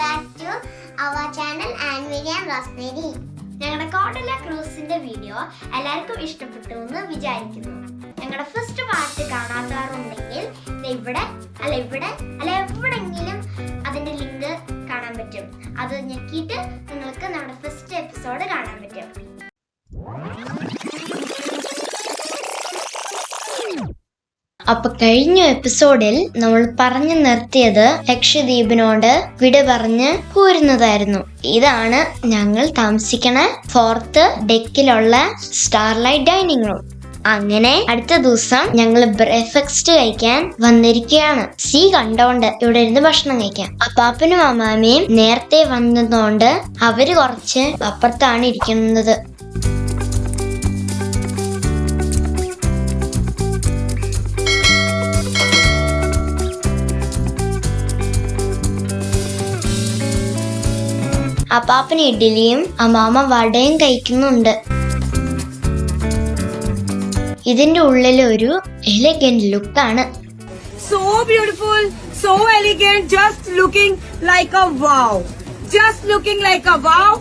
Back to channel and ഞങ്ങളുടെ Cordelia ക്രൂസിന്റെ video എല്ലാവർക്കും ഇഷ്ടപ്പെട്ടു എന്ന് വിചാരിക്കുന്നു. ഞങ്ങളുടെ ഫസ്റ്റ് പാർട്ട് കാണാത്തവരുണ്ടെങ്കിൽ ഇവിടെ അല്ല ഇവിടെ അല്ല എവിടെങ്കിലും അതിന്റെ ലിങ്ക് കാണാൻ പറ്റും. അത് ഞെക്കിയിട്ട് നിങ്ങൾക്ക് നമ്മുടെ ഫസ്റ്റ് എപ്പിസോഡ് കാണാൻ പറ്റും. അപ്പൊ കഴിഞ്ഞ എപ്പിസോഡിൽ നമ്മൾ പറഞ്ഞു നിർത്തിയത് ലക്ഷദ്വീപിനോട് വിട പറഞ്ഞ് പോരുന്നതായിരുന്നു ഇതാണ് ഞങ്ങൾ താമസിക്കണ ഫോർത്ത് ഡെക്കിലുള്ള സ്റ്റാർലൈറ്റ് ഡൈനിങ് റൂം. അങ്ങനെ അടുത്ത ദിവസം ഞങ്ങൾ ബ്രേക്ക്ഫാസ്റ്റ് കഴിക്കാൻ വന്നിരിക്കുകയാണ്. സീ കണ്ടോണ്ട് ഇവിടെ ഇരുന്ന് ഭക്ഷണം കഴിക്കാം. അപ്പാപ്പനും അമ്മാമയും നേരത്തെ വന്നതുകൊണ്ട് അവർ കുറച്ച് അപ്പുറത്താണ് ഇരിക്കുന്നത്. അപ്പാപ്പന് ഇഡ്ഡലിയും അമ്മാമ വടയും കഴിക്കുന്നുണ്ട്. ഇതിന്റെ ഉള്ളിൽ ഒരു എലഗന്റ് ലുക്കാണ് so beautiful so elegant just looking like a wow just looking like a wow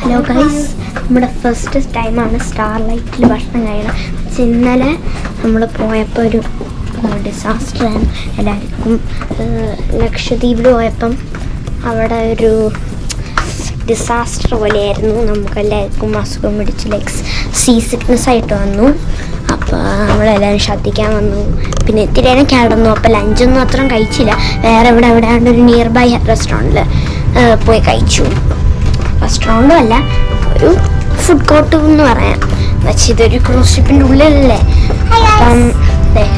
hello guys നമ്മുടെ ഫസ്റ്റ് ടൈമാണ് സ്റ്റാർ ലൈറ്റിൽ ഭക്ഷണം കഴിക്കണം പക്ഷെ ഇന്നലെ നമ്മൾ പോയപ്പോൾ ഒരു ഡിസാസ്റ്റർ ആണ്. എല്ലാവർക്കും ലക്ഷദ്വീപിൽ പോയപ്പം അവിടെ ഒരു ഡിസാസ്റ്റർ പോലെയായിരുന്നു. നമുക്ക് എല്ലാവർക്കും അസുഖം പിടിച്ച് ലൈക്ക് സീ സിക്നെസ് ആയിട്ട് വന്നു. അപ്പോൾ നമ്മളെല്ലാവരും ശ്രദ്ധിക്കാൻ വന്നു. പിന്നെ ഇത്തിരി നേരം കിടന്നു അപ്പോൾ ലഞ്ചൊന്നും അത്രയും കഴിച്ചില്ല. വേറെ ഇവിടെ എവിടെയാണ്ട് ഒരു നിയർ ബൈ റെസ്റ്റോറന്റിൽ പോയി കഴിച്ചു. റെസ്റ്റോറന്റും അല്ല ഒരു ഫുഡ് കോർട്ട് എന്ന് പറയാം. എന്നുവെച്ചാൽ ഇതൊരു ക്രൂസ് ഷിപ്പിന്റെ ഉള്ളിലല്ലേ? അപ്പം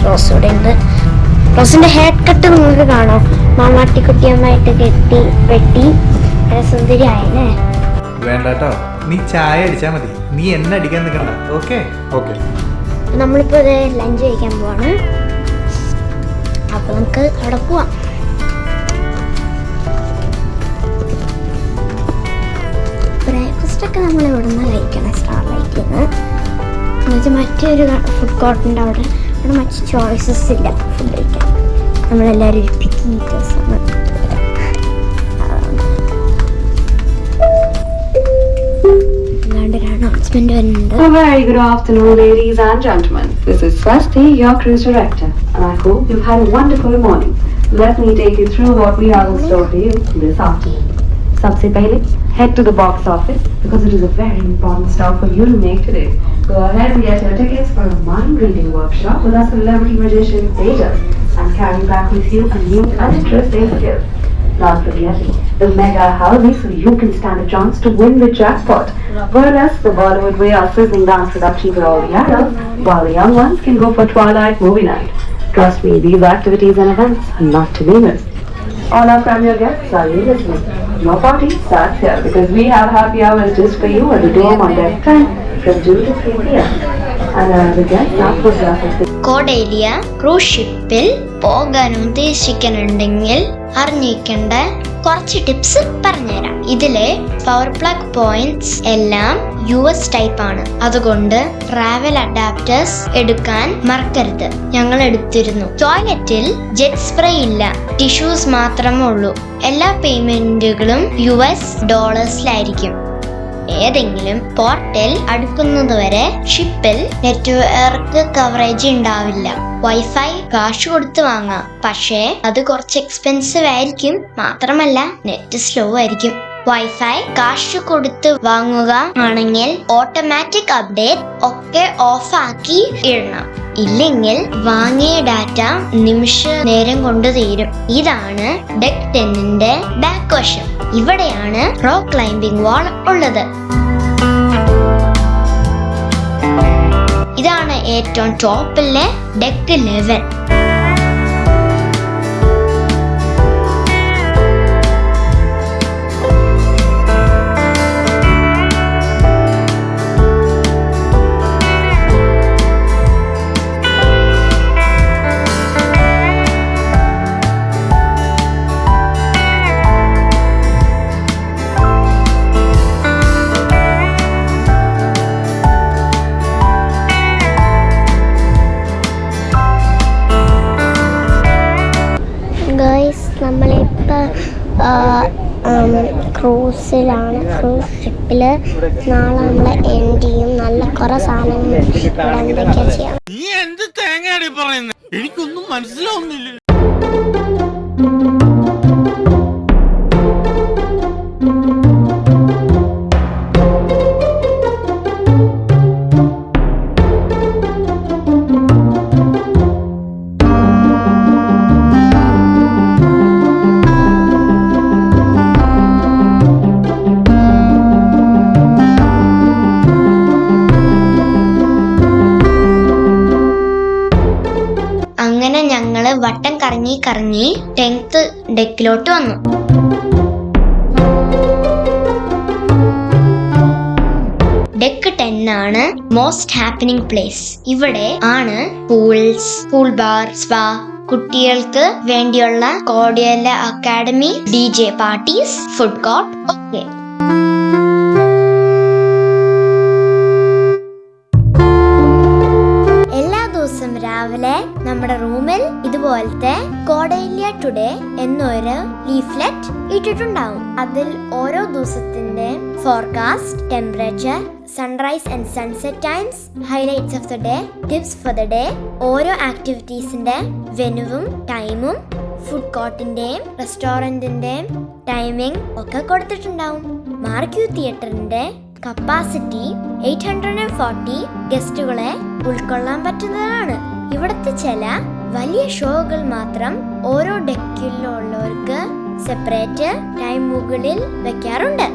റോസ് ഇവിടെ ഉണ്ട് റോസിന്റെ ഹെയർ കട്ട് നിങ്ങൾക്ക് കാണാം. മാമാട്ടിക്കുട്ടിയമ്മായിട്ട് കെട്ടി വെട്ടി. നല്ല സുന്ദരിയായല്ലേ? വേണ്ട കേട്ടോ നീ ചായ അടിച്ചാ മതി. നീ എന്നെ അടിക്കാൻ നിൽക്കണ്ട ഓക്കെ ഓക്കെ നമ്മളിപ്പോ ഇത് ലഞ്ച് കഴിക്കാൻ പോവാണ്. അപ്പൊ നമുക്ക് അവിടെ പോവാം. ബ്രേക്ക്ഫാസ്റ്റ് ഒക്കെ നമ്മൾ ഇവിടെ നിന്ന് കഴിക്കണം സ്റ്റാർ ലൈറ്റിൽ നിന്ന് എന്നുവെച്ചാൽ മറ്റൊരു ഫുഡ് കോർട്ടിന്റെ അവിടെ. അവിടെ മറ്റ് ചോയ്സസ് ഇല്ല. ഫുഡ് കഴിക്കാൻ. നമ്മളെല്ലാവരും ഒരു പിക്കി ഈറ്റേഴ്സാണ് അല്ലാണ്ട് ഒരു അനൗൺസ്മെന്റ് വരുന്നുണ്ട് A very good afternoon, ladies and gentlemen. This is Swasti, your cruise director, and I hope you've had a wonderful morning. Let me take you through what we have in store for you this afternoon. Subse Bailey, head to the box office because it is a very important stop for you to make today. Go ahead and get your tickets for a mind reading workshop with our celebrity magician Tejas and carry back with you a new and interesting skill. Not forgetting the mega houses so you can stand a chance to win the jackpot. Whereas the Bollywood way of sizzling dance production for all the adults, while the young ones can go for twilight movie night. Trust me, these activities and events are not to be missed. All our premier guests are you listening. Your party starts here because we have happy hours just for you at the Dome on that time from 2 to 3 p.m. And uh, the guests are photographed. Cordelia cruise ship bill പോകാൻ ഉദ്ദേശിക്കുന്നുണ്ടെങ്കിൽ അറിഞ്ഞിരിക്കേണ്ട കുറച്ച് tips പറഞ്ഞുതരാം. ഇതിലെ power plug points എല്ലാം U S type ആണ്. അതുകൊണ്ട് travel adapters എടുക്കാൻ മറക്കരുത്. ഞങ്ങൾ എടുത്തിരുന്നു. ടോയ്ലറ്റിൽ ജെറ്റ് സ്പ്രേ ഇല്ല. ടിഷ്യൂസ് മാത്രമേ ഉള്ളൂ. എല്ലാ പേയ്മെന്റുകളും യു എസ് ഡോളേഴ്സിലായിരിക്കും ഏതെങ്കിലും പോർട്ടൽ അടുക്കുന്നതുവരെ ഷിപ്പിൽ നെറ്റ്വർക്ക് കവറേജ് ഉണ്ടാവില്ല. വൈഫൈ കാശ് കൊടുത്ത് വാങ്ങാം. പക്ഷേ അത് കുറച്ച് എക്സ്പെൻസീവ് ആയിരിക്കും. മാത്രമല്ല നെറ്റ് സ്ലോ ആയിരിക്കും. വൈഫൈ കാശ് കൊടുത്ത് വാങ്ങുക ആണെങ്കിൽ ഓട്ടോമാറ്റിക് അപ്ഡേറ്റ് ഒക്കെ ഓഫാക്കി ഇടണം. ഇല്ലെങ്കിൽ വാങ്ങിയ ഡാറ്റ നിമിഷ നേരം കൊണ്ട് തീരും. ഇതാണ് ഡെക് ടെന്നിന്റെ ബാക്ക് വശം. ഇവിടെയാണ് റോക്ക് ക്ലൈംബിംഗ് വാൾ ഉള്ളത്. ഇതാണ് ഏറ്റവും ടോപ്പിലെ ഡെക്ക് ലെവൻ ക്രൂസിലാണ്. ക്രൂസ് ഷിപ്പിൽ നാളെ നമ്മൾ എൻഡ് ചെയ്യും. നല്ല കുറേ സാധനങ്ങൾ ചെയ്യാം. നീ എന്ത് തേങ്ങയാണ് പറയുന്നത് എനിക്കൊന്നും മനസ്സിലാവുന്നില്ല. കറങ്ങി ടെൻത്ത് ഡെക്കിലോട്ട് വന്നു. ഡെക്ക് ടെൻ ആണ് മോസ്റ്റ് ഹാപ്പനിങ് പ്ലേസ് ഇവിടെ ആണ് പൂൾസ് പൂൾ ബാർ സ്പാ കുട്ടികൾക്ക് വേണ്ടിയുള്ള കോടിയല്ല academy D J parties food court ഒക്കെ. രാവിലെ നമ്മുടെ റൂമിൽ ഇതുപോലത്തെ കോഡയില്യ ടുഡേ എന്നൊരു ലീഫ്ലെറ്റ് ഇട്ടിട്ടുണ്ടാവും. അതിൽ ഓരോ ദിവസത്തിന്റെ forecast temperature sunrise and sunset times highlights of the day tips for the day ഓരോ ആക്ടിവിറ്റീസിന്റെ വെനുവും ടൈമും ഫുഡ് കോർട്ടിന്റെയും റെസ്റ്റോറന്റിന്റെയും ടൈമിംഗ് ഒക്കെ കൊടുത്തിട്ടുണ്ടാവും. മാർക്യൂ തിയേറ്ററിന്റെ capacity eight hundred and forty ഗസ്റ്റുകളെ ഉൾക്കൊള്ളാൻ പറ്റുന്നതാണ്. ഇവിടുത്തെ ചില വലിയ ഷോകൾ മാത്രം ഓരോ ഡെക്കിലുള്ളവർക്ക് സെപ്പറേറ്റ് ടൈം മുകളിൽ വെക്കാറുണ്ട്.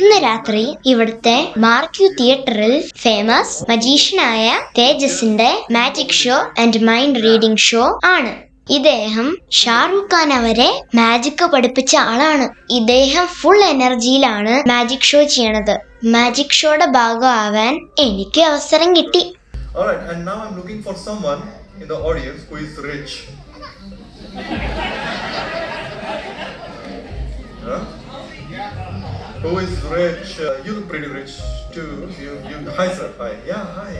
ഇന്ന് രാത്രി ഇവിടുത്തെ മാർക്യു തിയേറ്ററിൽ ഫേമസ് മജീഷ്യനായ തേജസിന്റെ magic show and mind reading show ആണ്. ഇദ്ദേഹം ഷാറൂഖ് ഖാൻ അവരെ മാജിക് പഠിപ്പിച്ച ആളാണ്. ഇദ്ദേഹം ഫുൾ എനർജിയിലാണ് മാജിക് ഷോ ചെയ്യണത്. മാജിക് ഷോയുടെ ഭാഗമാവാൻ എനിക്ക് അവസരം കിട്ടി. Alright, and now I'm looking for someone in the audience who is rich. Huh? Who is rich? Uh, you look pretty rich too. You, you, hi sir, hi. Yeah, hi.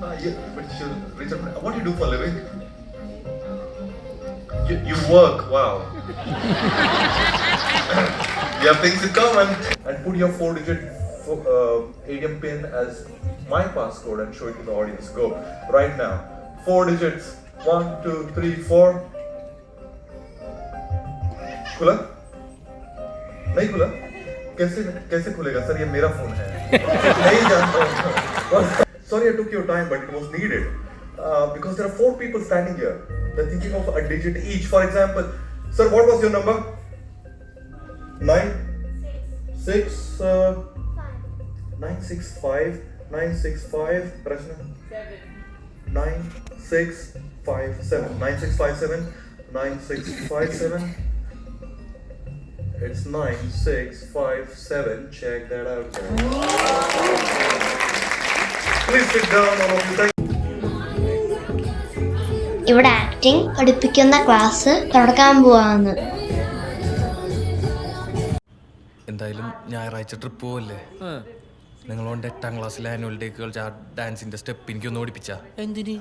Uh, you, but you're rich. What do you do for a living? You, you work, wow. you have things in common. And put your four digit uh, ATM pin as my passcode and show it to the audience. Go right now. Four digits. One, two, three, four. खुला नहीं खुला कैसे कैसे खुलेगा sir ये मेरा phone है नहीं जानता sorry I took your time but it was needed uh, because there are four people standing here they're thinking of a digit each for example sir what was your number nine six uh, nine six five nine six five പ്രശ്നം. Nine six five seven nine six five ഇവിടെ acting പഠിപ്പിക്കുന്ന class തുടക്കാൻ പോവാന്ന്. എന്തായാലും ഞായറാഴ്ച trip പോവല്ലേ? നിങ്ങളോണ്ട് എട്ടാം ക്ലാസ്സിലെ ആനുവൽ ഡേ കളിച്ച ആ ഡാൻസിന്റെ സ്റ്റെപ്പ് എനിക്കൊന്ന് ഓടിപ്പിച്ച. എന്തിന്?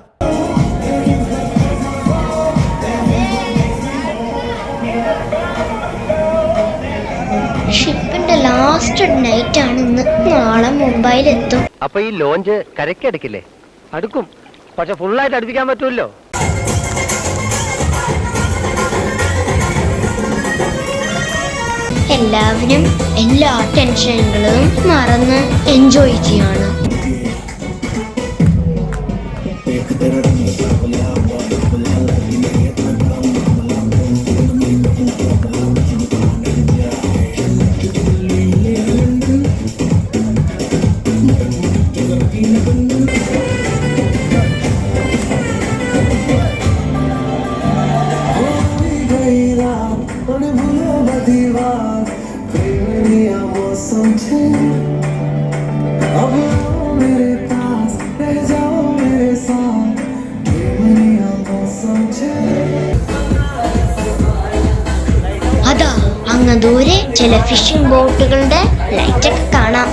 ഷിപ്പിന്റെ ലാസ്റ്റ് നൈറ്റ് ആണ് ഇന്ന്. നാളെ മുംബൈയിലെത്തും. അപ്പൊ ഈ ലോഞ്ച് കരക്കടുക്കില്ലേ അടുക്കും. പക്ഷെ ഫുള്ളായിട്ട് അടുപ്പിക്കാൻ പറ്റുമല്ലോ എല്ലാവരും എല്ലാ ടെൻഷനുകളും മറന്ന് എൻജോയ് ചെയ്യാണ്. ഫിഷിംഗ് ബോട്ടുകളുടെ ലൈറ്റൊക്കെ കാണാം.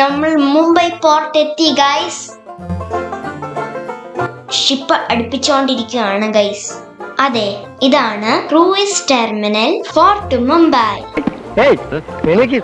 നമ്മൾ മുംബൈ പോർട്ട് എത്തി ഗൈസ് ഷിപ്പ് അടുപ്പിച്ചുകൊണ്ടിരിക്കുകയാണ് ഗൈസ് അതെ ഇതാണ് ക്രൂയിസ് ടെർമിനൽ ഫോർട്ട് മുംബൈ. എനിക്ക്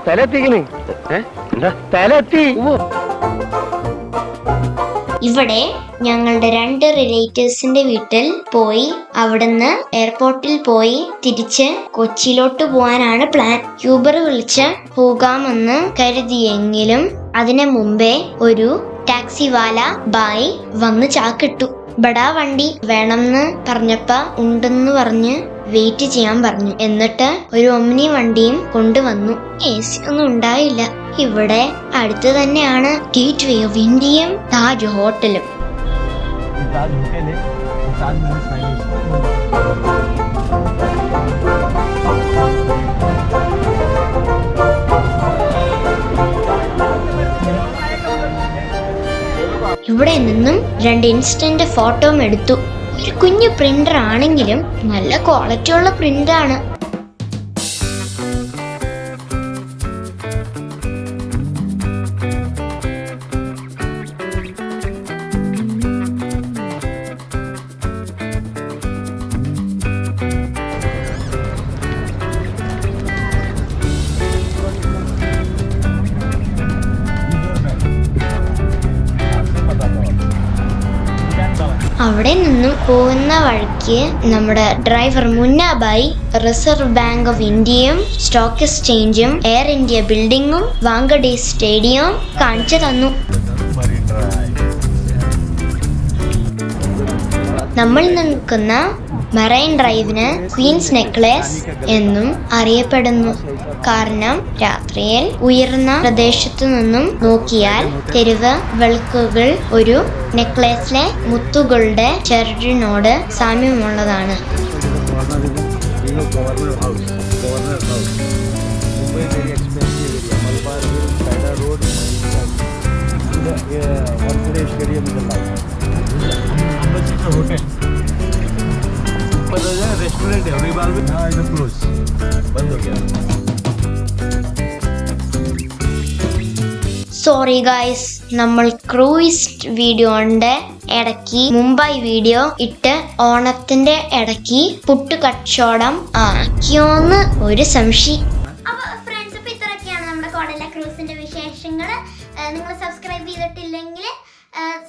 ഇവിടെ ഞങ്ങളുടെ രണ്ട് റിലേറ്റീവ്സിന്റെ വീട്ടിൽ പോയി അവിടുന്ന് എയർപോർട്ടിൽ പോയി തിരിച്ച് കൊച്ചിയിലോട്ട് പോകാനാണ് പ്ലാൻ യൂബർ വിളിച്ച് പോകാമെന്ന് കരുതിയെങ്കിലും അതിനു മുമ്പേ ഒരു ടാക്സി വാല ബായി വന്ന് ചാക്കിട്ടു. ബടാ വണ്ടി വേണമെന്ന് പറഞ്ഞപ്പ ഉണ്ടെന്ന് പറഞ്ഞ് വെയിറ്റ് ചെയ്യാൻ പറഞ്ഞു. എന്നിട്ട് ഒരു ഒമ്നി വണ്ടിയും കൊണ്ടുവന്നു. എ സി ഒന്നും ഉണ്ടായില്ല. ഇവിടെ അടുത്ത് തന്നെയാണ് ഗേറ്റ് വേ ഓഫ് ഇന്ത്യയും താജ് ഹോട്ടലും. ഇവിടെ നിന്നും രണ്ട് ഇൻസ്റ്റന്റ് ഫോട്ടോയും എടുത്തു. ഒരു കുഞ്ഞു പ്രിന്റർ ആണെങ്കിലും നല്ല ക്വാളിറ്റി ഉള്ള പോകുന്ന വഴിക്ക് നമ്മുടെ driver Munnabhai Reserve Bank of ഇന്ത്യയും സ്റ്റോക്ക് എക്സ്ചേഞ്ചും എയർ ഇന്ത്യ ബിൽഡിങ്ങും വാങ്കഡേ സ്റ്റേഡിയവും കാണിച്ചു തന്നു. നമ്മൾ നിൽക്കുന്ന മറൈൻ ഡ്രൈവിന് ക്വീൻസ് നെക്ലേസ് എന്നും അറിയപ്പെടുന്നു. കാരണം രാത്രിയിൽ ഉയർന്ന പ്രദേശത്തു നിന്നും നോക്കിയാൽ തെരുവ് വിളക്കുകൾ ഒരു നെക്ലേസിലെ മുത്തുകളുടെ ചരടിനോട് സാമ്യമുള്ളതാണ് സോറി ഗായ്സ് നമ്മൾ ക്രൂയിസ് വീഡിയോന്റെ ഇടയ്ക്ക് മുംബൈ വീഡിയോ ഇട്ട് ഓണത്തിന്റെ ഇടയ്ക്ക് പുട്ട് കച്ചവടം ആക്കിയോന്ന് ഒരു സംശയം ക്രൂസിന്റെ വിശേഷങ്ങൾ നിങ്ങൾ സബ്സ്ക്രൈബ് ചെയ്തിട്ടില്ലെങ്കിൽ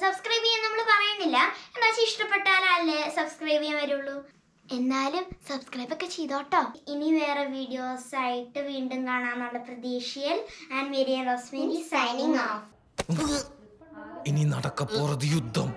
സബ്സ്ക്രൈബ് ചെയ്യാൻ നമ്മൾ പറയുന്നില്ല എന്താ ഇഷ്ടപ്പെട്ടാലല്ലേ സബ്സ്ക്രൈബ് ചെയ്യാൻ വരുള്ളൂ? എന്നാലും സബ്സ്ക്രൈബ് ഒക്കെ ചെയ്തോട്ടോ. ഇനി വേറെ വീഡിയോസ് ആയിട്ട് വീണ്ടും കാണാന്നുള്ള പ്രതീക്ഷയിൽ and Marian Rosemary signing off ഇനി നടക്കപ്പോറത് യുദ്ധം.